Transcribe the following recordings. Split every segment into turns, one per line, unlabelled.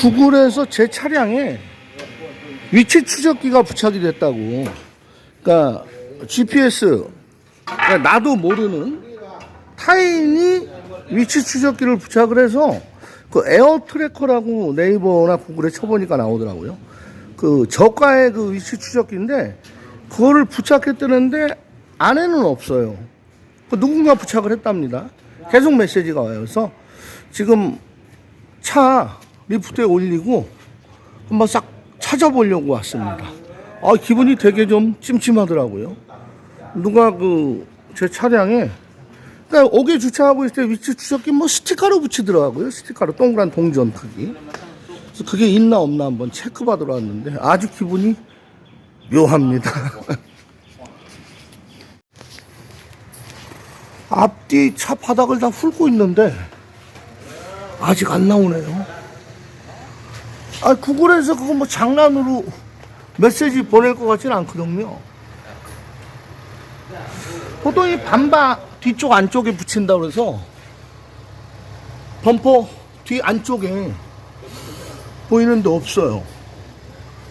구글에서 제 차량에 위치 추적기가 부착이 됐다고. 그러니까 GPS 그러니까 나도 모르는 타인이 위치 추적기를 부착을 해서 그 에어 트래커라고 네이버나 구글에 쳐보니까 나오더라고요. 그 저가의 그 위치 추적기인데 그거를 부착했다는데 안에는 없어요. 그 누군가 부착을 했답니다. 계속 메시지가 와요. 그래서 지금 차 리프트에 올리고 한번 싹 찾아보려고 왔습니다. 아, 기분이 되게 좀 찜찜하더라고요. 누가 그 제 차량에 그러니까 옥에 주차하고 있을 때 위치 추적기 뭐 스티커로 붙이더라고요. 스티커로 동그란 동전 크기. 그래서 그게 있나 없나 한번 체크 받으러 왔는데 아주 기분이 묘합니다. 앞뒤 차 바닥을 다 훑고 있는데 아직 안 나오네요. 아 구글에서 그거 뭐 장난으로 메시지 보낼 것 같지는 않거든요. 보통 이 반바 뒤쪽 안쪽에 붙인다 그래서 범퍼 뒤 안쪽에 보이는데 없어요.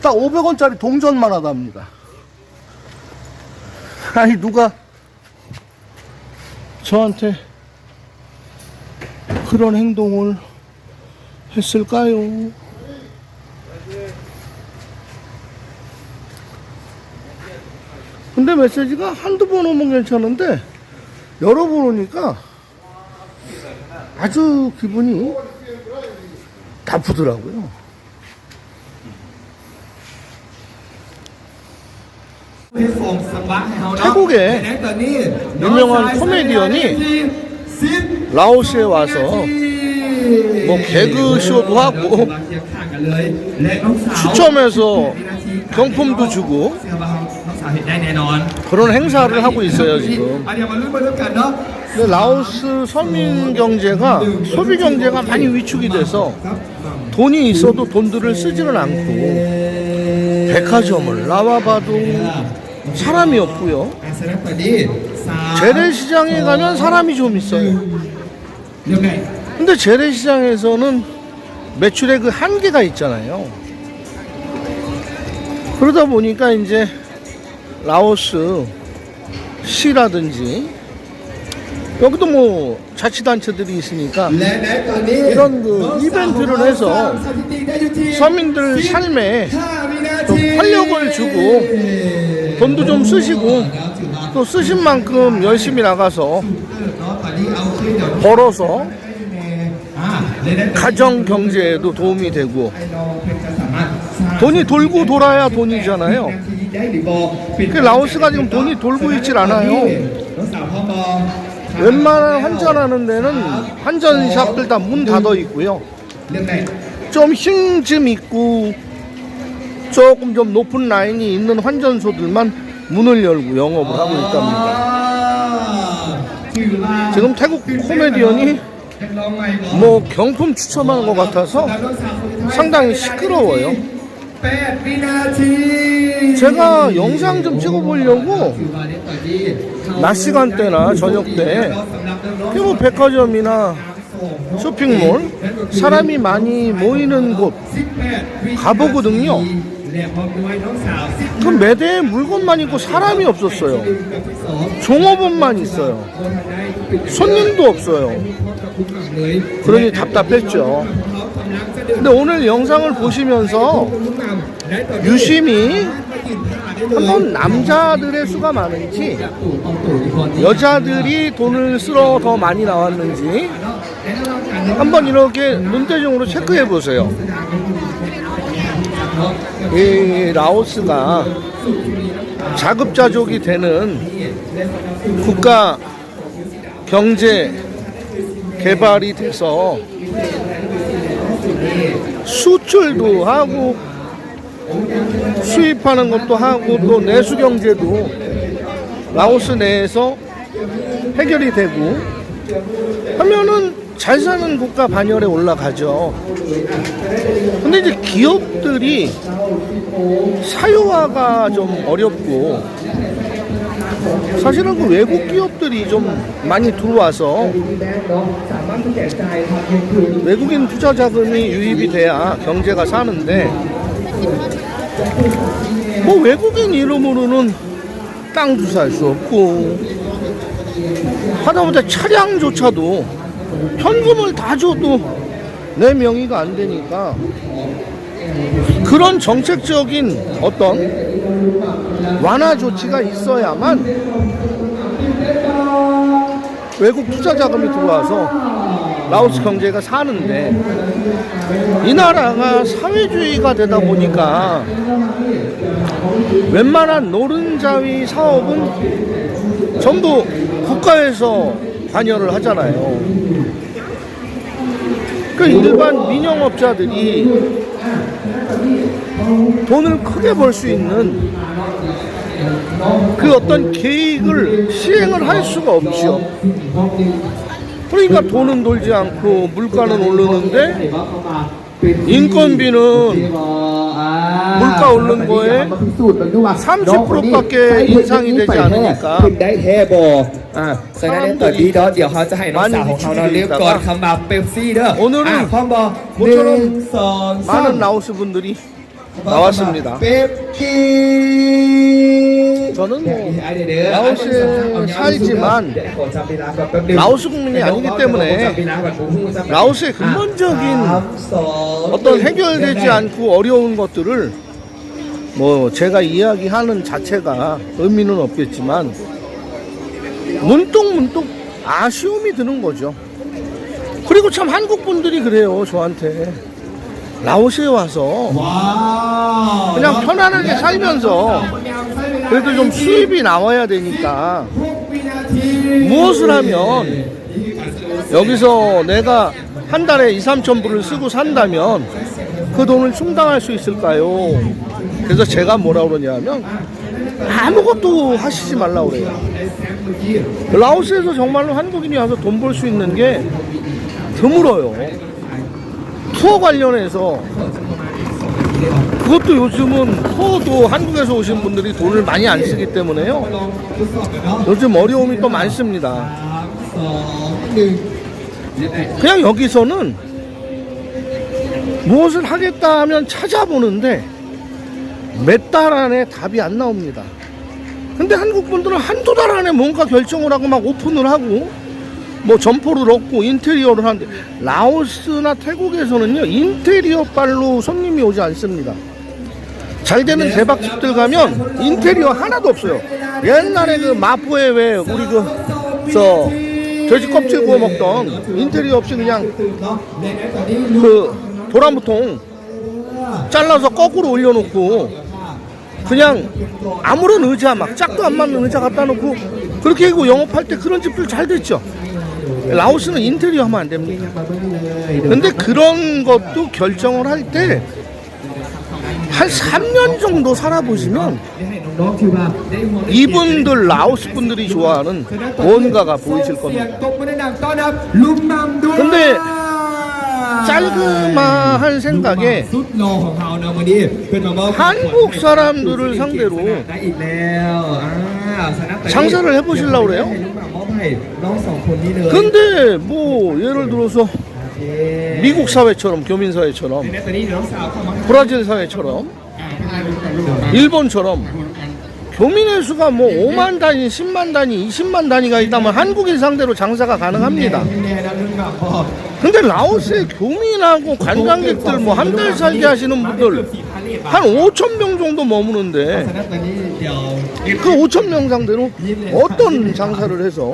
딱 500원짜리 동전만 하답니다. 아니 누가 저한테 그런 행동을 했을까요? 근데 메시지가 한두 번 오면 괜찮은데 여러 번 오니까 아주 기분이 나쁘더라고요. 태국의 유명한 코미디언이 라오스에 와서 뭐 개그 쇼도 하고 추첨해서 경품도 주고 그런 행사를 하고 있어요 지금. 라오스 서민 경제가 소비 경제가 많이 위축이 돼서 돈이 있어도 돈들을 쓰지는 않고 백화점을 나와봐도 사람이 없고요. 재래시장에 가면 사람이 좀 있어요. 근데 재래시장에서는 매출의 그 한계가 있잖아요. 그러다 보니까 이제 라오스 시라든지 여기도 뭐 자치단체들이 있으니까 이런 그 이벤트를 해서 서민들 삶에 좀 활력을 주고 돈도 좀 쓰시고 또 쓰신 만큼 열심히 나가서 벌어서 가정 경제에도 도움이 되고 돈이 돌고 돌아야 돈이잖아요. 그 라오스가 지금 돈이 돌고 있질 않아요. 웬만한 환전하는 데는 환전샵들 다 문 닫아 있고요. 좀 힘 좀 있고 조금 좀 높은 라인이 있는 환전소들만 문을 열고 영업을 하고 있답니다. 지금 태국 코미디언이 뭐 경품 추첨하는 것 같아서 상당히 시끄러워요. 제가 영상 좀 찍어보려고 낮 시간대나 저녁 때, 뭐 백화점이나 쇼핑몰, 사람이 많이 모이는 곳 가보거든요. 그 매대에 물건만 있고 사람이 없었어요. 종업원만 있어요. 손님도 없어요. 그러니 답답했죠. 근데 오늘 영상을 보시면서 유심히 한번 남자들의 수가 많은지 여자들이 돈을 쓰러 더 많이 나왔는지 한번 이렇게 눈대중으로 체크해 보세요. 이 라오스가 자급자족이 되는 국가 경제 개발이 돼서 수출도 하고 수입하는 것도 하고 또 내수 경제도 라오스 내에서 해결이 되고 하면은 잘 사는 국가 반열에 올라가죠. 근데 이제 기업들이 사유화가 좀 어렵고 사실은 그 외국 기업들이 좀 많이 들어와서 외국인 투자 자금이 유입이 돼야 경제가 사는데 뭐 외국인 이름으로는 땅도 살 수 없고 하다못해 차량조차도 현금을 다 줘도 내 명의가 안 되니까 그런 정책적인 어떤 완화 조치가 있어야만 외국 투자 자금이 들어와서 라오스 경제가 사는데 이 나라가 사회주의가 되다 보니까 웬만한 노른자위 사업은 전부 국가에서 관여를 하잖아요. 그 일반 민영업자들이 돈을 크게 벌 수 있는 그 어떤 계획을 시행을 할 수가 없죠. 그러니까 돈은 돌지 않고 물가는 오르는데 인건비는 물가 오른 거에 30% 밖에 인상이 되지 않으니까
คุณได้เทโบอ่าฉะนั้นเนี่ยตอนนี้เนาะเดี๋ยวเขาจะให้น้องสาวของเขาเนาะเรียกก่อนคำว่าเป๊ปซี่เด้อ
โอ้นู่น
อ่ะพร้อมบอ
โอ้
ห
ชน
นึ่
ม
งสองสาม
많은 라오스 분들이 나왔습니다.
เป๊ปซี่
저는 뭐 라오스의 살지만 라오스 국민이 아니기 때문에 라오스의 근본적인 어떤 해결되지 않고 어려운 것들을 뭐 제가 이야기하는 자체가 의미는 없겠지만 문득 문득 아쉬움이 드는 거죠. 그리고 참 한국 분들이 그래요 저한테. 라오스에 와서 그냥 편안하게 살면서 그래도 좀 수입이 나와야 되니까 무엇을 하면 여기서 내가 한 달에 2, 3천 불을 쓰고 산다면 그 돈을 충당할 수 있을까요? 그래서 제가 뭐라 그러냐면 아무것도 하시지 말라고 그래요. 라오스에서 정말로 한국인이 와서 돈 벌 수 있는 게 드물어요. 투어 관련해서 그것도 요즘은 투어도 한국에서 오신 분들이 돈을 많이 안 쓰기 때문에요. 요즘 어려움이 또 많습니다. 그냥 여기서는 무엇을 하겠다 하면 찾아보는데 몇 달 안에 답이 안 나옵니다. 근데 한국 분들은 한두 달 안에 뭔가 결정을 하고 막 오픈을 하고 뭐 점포를 얻고 인테리어를 하는데 라오스나 태국에서는요 인테리어 빨로 손님이 오지 않습니다. 잘 되는 대박집들 가면 인테리어 하나도 없어요. 옛날에 그 마포에 왜 우리 그저 돼지 껍질 구워 먹던 인테리어 없이 그냥 그 도라무통 잘라서 거꾸로 올려놓고 그냥 아무런 의자 막 짝도 안 맞는 의자 갖다 놓고 그렇게 하고 영업할 때 그런 집들 잘 됐죠. 라오스는 인테리어 하면 안 됩니다. 근데 그런 것도 결정을 할 때 한 3년 정도 살아보시면 이분들 라오스 분들이 좋아하는 뭔가가 보이실 겁니다. 근데 짤그마한 생각에 한국 사람들을 상대로 장사를 해보시려고 그래요? 근데 뭐 예를 들어서 미국 사회처럼 교민 사회처럼 브라질 사회처럼 일본처럼 교민의 수가 뭐 5만 단위, 10만 단위, 20만 단위가 있다면 한국인 상대로 장사가 가능합니다. 근데 라오스에 교민하고 관광객들 뭐 한 달 살게 하시는 분들 한 5천 명 정도 머무는데 그 5천 명 상대로 어떤 장사를 해서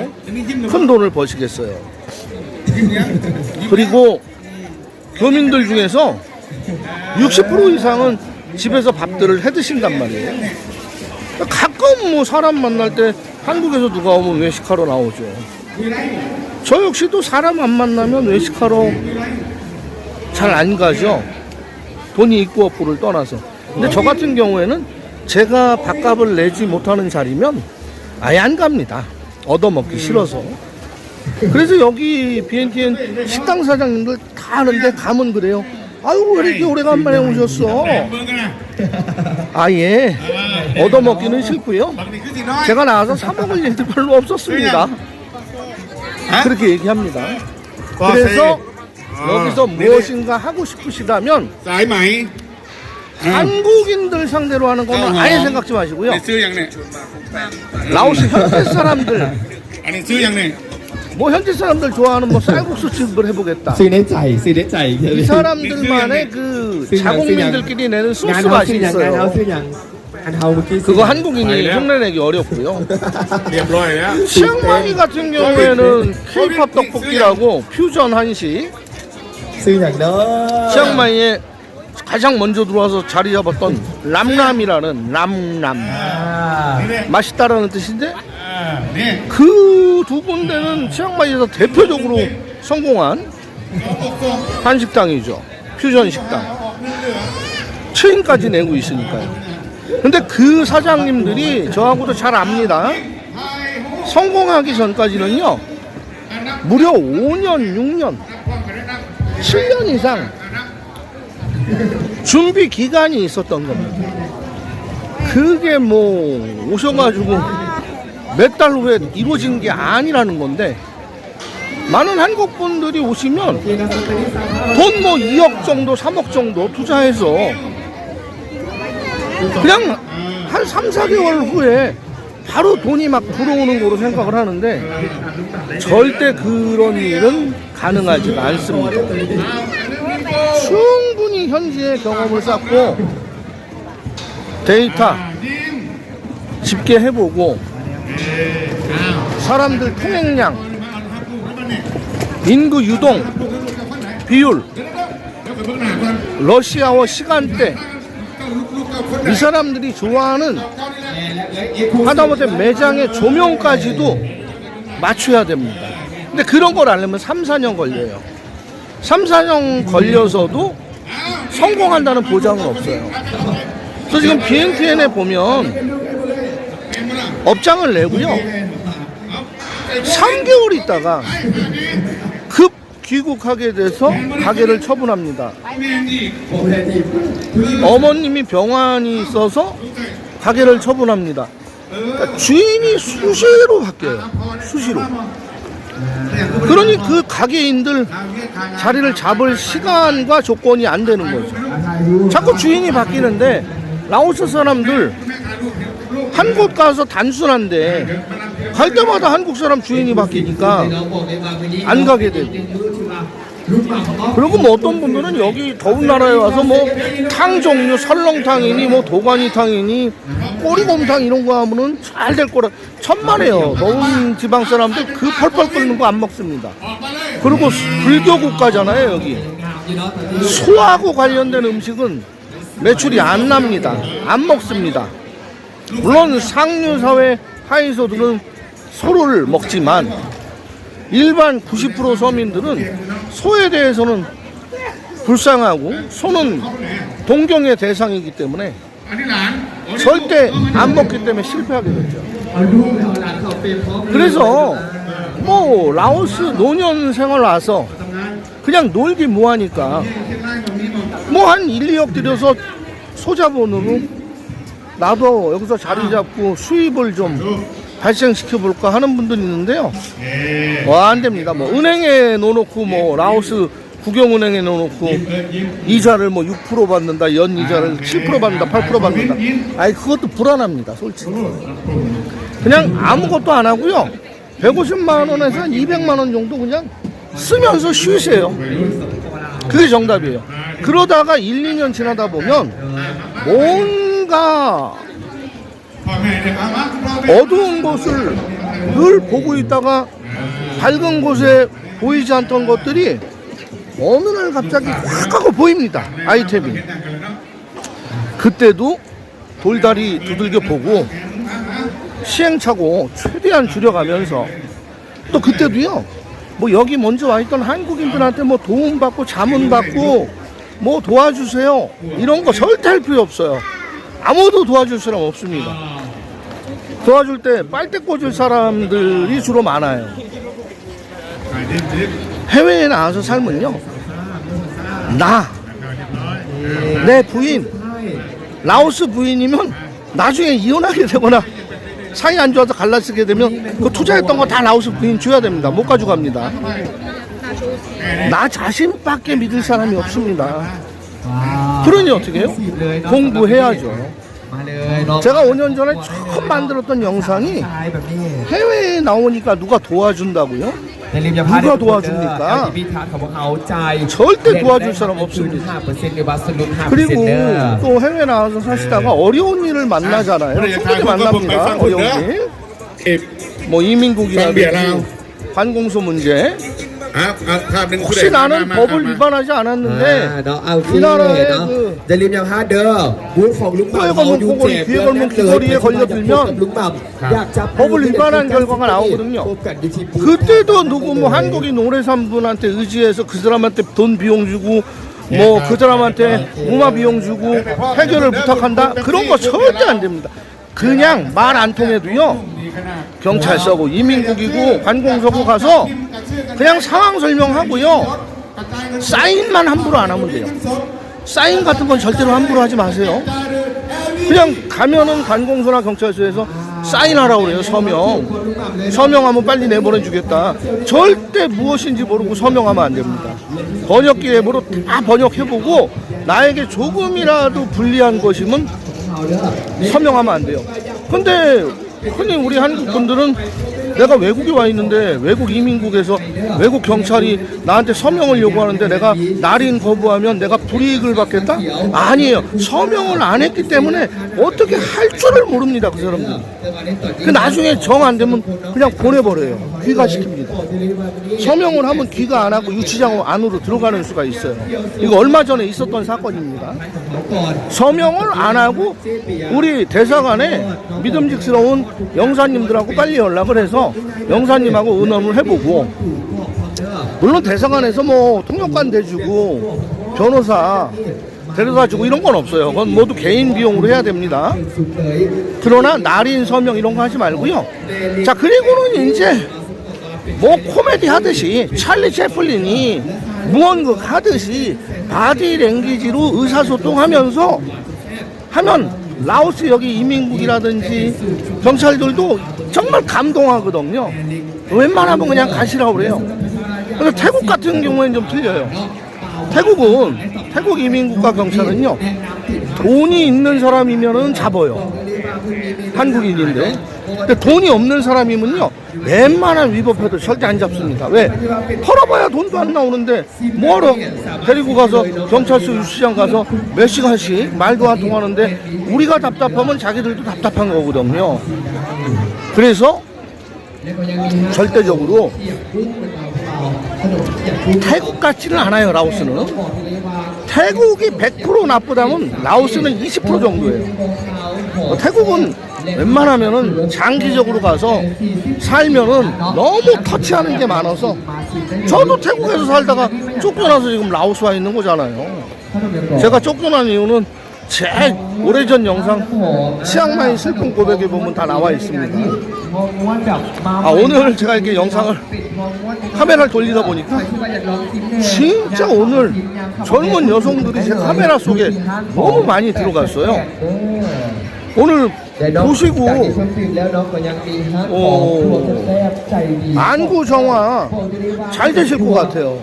큰 돈을 버시겠어요. 그리고 교민들 중에서 60% 이상은 집에서 밥들을 해 드신단 말이에요. 가끔 뭐 사람 만날 때 한국에서 누가 오면 외식하러 나오죠. 저 역시도 사람 안 만나면 외식하러 잘 안 가죠. 돈이 있고 없고를 떠나서. 근데 저 같은 경우에는 제가 밥값을 내지 못하는 자리면 아예 안 갑니다. 얻어먹기 싫어서. 그래서 여기 BNTN 식당 사장님들 다 아는데 가면 그래요. 아유 왜 이렇게 오래간만에 오셨어? 아예 얻어먹기는 싫고요. 제가 나와서 사 먹을 일도 별로 없었습니다. 그렇게 얘기합니다. 그래서
아,
여기서
네네.
무엇인가 하고 싶으시다면
สายไหมอ่า
한국인들 상대로 하는 거는
어,
아예
어.
생각지 마시고요.
นี่ซื้อยังเนี่ย
라오스 현지 사람들
อันนี้ซื้อยังเนี่ย
뭐 현지 사람들 좋아하는 뭐 쌀국수 집을 해보겠다.
ซื้อในใจซื้อในใจ
이 사람들만의 그
쓰양,
자국민들끼리 내는
งาน
소스
เฮา
맛이
ซื้อยังงานเฮา
있어요.
ซื้อยังงานเฮาเมื่อกี้
그거 한국인이 흉내내기 어렵고요.
เรียบร้อยแล้ว
치앙마이 같은 경우에는 케이팝 떡볶이라고 퓨전 한식
그냥
치앙마이에 네. 가장 먼저 들어와서 자리 잡았던 람람이라는 람람.
아.
맛있다라는 뜻인데
아, 네.
그두 군데는 치앙마이에서 대표적으로 성공한 한식당이죠. 퓨전 식당. 체인까지 내고 있으니까요. 근데 그 사장님들이 저하고도 잘 압니다. 성공하기 전까지는요 무려 5년 6년 7년 이상 준비 기간이 있었던 겁니다. 그게 뭐 오셔가지고 몇 달 후에 이루어진 게 아니라는 건데 많은 한국 분들이 오시면 돈 뭐 2억 정도 3억 정도 투자해서 그냥 한 3, 4개월 후에 바로 돈이 막 들어오는 거로 생각을 하는데 절대 그런 일은 가능하지가 않습니다. 충분히 현지의 경험을 쌓고 데이터 집계해보고 사람들 통행량, 인구 유동, 비율, 러시아워 시간대, 이 사람들이 좋아하는 하다못해 매장의 조명까지도 맞춰야 됩니다. 근데 그런 걸 알려면 3, 4년 걸려요. 3, 4년 걸려서도 성공한다는 보장은 없어요. 그래서 지금 BNPN에 보면 업장을 내고요. 3개월 있다가 급 귀국하게 돼서 가게를 처분합니다. 어머님이 병환이 있어서 가게를 처분합니다. 그러니까 주인이 수시로 바뀌어요. 수시로. 그러니 그 가게인들 자리를 잡을 시간과 조건이 안 되는 거죠. 자꾸 주인이 바뀌는데 라오스 사람들 한 곳 가서 단순한데 갈 때마다 한국 사람 주인이 바뀌니까 안 가게 되고 그리고 뭐 어떤 분들은 여기 더운 나라에 와서 뭐 탕 종류 설렁탕이니 뭐 도가니탕이니 꼬리곰탕 이런 거 하면은 잘 될 거라 천만에요. 더운 지방 사람들 그 펄펄 끓는 거 안 먹습니다. 그리고 불교 국가잖아요 여기. 소하고 관련된 음식은 매출이 안 납니다. 안 먹습니다. 물론 상류사회 하이소들은 소를 먹지만 일반 90% 서민들은 소에 대해서는 불쌍하고 소는 동경의 대상이기 때문에 절대 안 먹기 때문에 실패하게 됐죠. 그래서 뭐 라오스 노년 생활 와서 그냥 놀기 뭐하니까 뭐 한 1, 2억 들여서 소자본으로 나도 여기서 자리 잡고 수입을 좀 발생시켜 볼까 하는 분들이 있는데요. 와, 안 됩니다. 뭐 은행에 넣어 놓고 뭐 라오스 국영은행에 넣어놓고 이자를 뭐 6% 받는다, 연 이자를 7% 받는다, 8% 받는다. 아니 그것도 불안합니다, 솔직히. 그냥 아무것도 안 하고요. 150만 원에서 한 200만 원 정도 그냥 쓰면서 쉬세요. 그게 정답이에요. 그러다가 1, 2년 지나다 보면 뭔가 어두운 곳을 늘 보고 있다가 밝은 곳에 보이지 않던 것들이 어느 날 갑자기 확 하고 보입니다. 아이템이. 그때도 돌다리 두들겨 보고 시행착오 최대한 줄여가면서 또 그때도요. 뭐 여기 먼저 와 있던 한국인들한테 뭐 도움 받고 자문 받고 뭐 도와주세요 이런 거 절대 할 필요 없어요. 아무도 도와줄 사람 없습니다. 도와줄 때 빨대 꽂을 사람들이 주로 많아요. 해외에 나와서 살면요. 나, 내 부인, 라오스 부인이면 나중에 이혼하게 되거나 사이 안 좋아서 갈라쓰게 되면 그 투자했던 거 다 라오스 부인 줘야 됩니다. 못 가져갑니다. 나 자신밖에 믿을 사람이 없습니다. 그러니 어떻게 해요? 공부해야죠. 제가 5년 전에 처음 만들었던 영상이 해외에 나오니까 누가 도와준다고요? 누가 도와줍니까? 절대 도와줄 사람 없습니다. 그리고 또 해외 나와서 사시다가 어려운 일을 만나잖아요. 충분히 만납니다. 어려운 일. 뭐 이민국이라든지 관공서 문제
어? 어,
혹시 나는 음, 음, 법을 음, 위반하지 않았는데 이 나라의 그
코에 그 걸면 코걸이,
귀에 걸면 귀걸이에 걸려들면 법을 위반한 결과가 나오거든요. 그때도 누구 뭐 한국인 오래산 분한테 의지해서 그 사람한테 돈 비용 주고 뭐 그 사람한테 예, 예. 무마 비용 주고 해결을 부탁한다? 그런 거 절대 안 됩니다. 그냥 말 안 통해도요. 경찰서고 이민국이고 관공서고 가서 그냥 상황 설명하고요. 사인만 함부로 안 하면 돼요. 사인 같은 건 절대로 함부로 하지 마세요. 그냥 가면은 관공서나 경찰서에서 사인하라고 그래요 서명. 서명하면 빨리 내보내주겠다. 절대 무엇인지 모르고 서명하면 안 됩니다. 번역기 앱으로 다 번역해보고 나에게 조금이라도 불리한 것이면 서명하면 안 돼요. 근데 흔히 우리 한국 분들은 내가 외국에 와 있는데 외국 이민국에서 외국 경찰이 나한테 서명을 요구하는데 내가 날인 거부하면 내가 불이익을 받겠다? 아니에요. 서명을 안 했기 때문에 어떻게 할 줄을 모릅니다. 그 사람들. 그 나중에 정 안 되면 그냥 보내버려요. 귀가시킵니다. 서명을 하면 귀가 안 하고 유치장 안으로 들어가는 수가 있어요. 이거 얼마 전에 있었던 사건입니다. 서명을 안 하고 우리 대사관에 믿음직스러운 영사님들하고 빨리 연락을 해서 영사님하고 의논을 해보고 물론 대사관에서 뭐 통역관 대주고 변호사 데려다 주고 이런 건 없어요. 그건 모두 개인 비용으로 해야 됩니다. 그러나 날인 서명 이런 거 하지 말고요. 자 그리고는 이제 뭐 코미디 하듯이 찰리 채플린이 무언극 하듯이 바디 랭귀지로 의사소통하면서 하면 라오스 여기 이민국이라든지 경찰들도 정말 감동하거든요. 웬만하면 그냥 가시라고 그래요. 근데 태국 같은 경우에는 좀 틀려요. 태국은 태국 이민국과 경찰은요 돈이 있는 사람이면은 잡아요. 한국인인데. 근데 돈이 없는 사람이면요 웬만한 위법해도 절대 안 잡습니다. 왜? 털어봐야 돈도 안 나오는데 뭐하러 데리고 가서 경찰서 유치장 가서 몇 시간씩 말도 안 통하는데 우리가 답답하면 자기들도 답답한 거거든요. 그래서 절대적으로 태국 같지는 않아요 라오스는 태국이 100% 나쁘다면 라오스는 20% 정도예요 어, 태국은 웬만하면은 장기적으로 가서 살면은 너무 터치하는 게 많아서 저도 태국에서 살다가 쫓겨나서 지금 라오스 와 있는 거잖아요 제가 쫓겨난 이유는 제 오래전 영상 치앙마이 슬픈 고백에 보면 다 나와 있습니다 아 오늘 제가 이렇게 영상을 카메라를 돌리다 보니까 진짜 오늘 젊은 여성들이 제 카메라 속에 너무 많이 들어갔어요. 오늘 보시고
어,
안구 정화 잘 되실 것 같아요.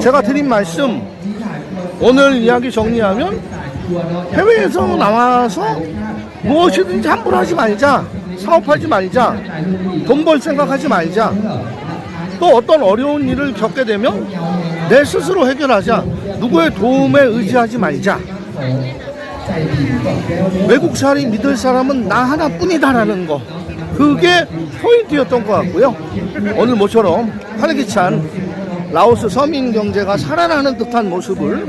제가 드린 말씀. 오늘 이야기 정리하면 해외에서 나와서 무엇이든지 함부로 하지 말자 사업하지 말자 돈 벌 생각하지 말자. 또 어떤 어려운 일을 겪게 되면 내 스스로 해결하자. 누구의 도움에 의지하지 말자. 외국 사람이 믿을 사람은 나 하나뿐이다라는 거. 그게 포인트였던 것 같고요. 오늘 모처럼 활기찬 라오스 서민 경제가 살아나는 듯한 모습을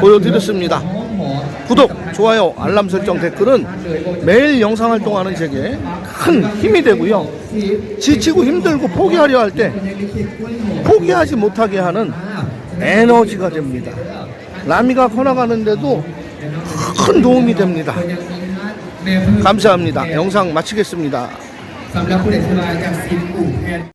보여드렸습니다. 구독, 좋아요, 알람 설정, 댓글은 매일 영상 활동하는 제게 큰 힘이 되고요. 지치고 힘들고 포기하려 할 때 포기하지 못하게 하는 에너지가 됩니다. 라미가 커나가는데도 큰 도움이 됩니다. 감사합니다. 영상 마치겠습니다.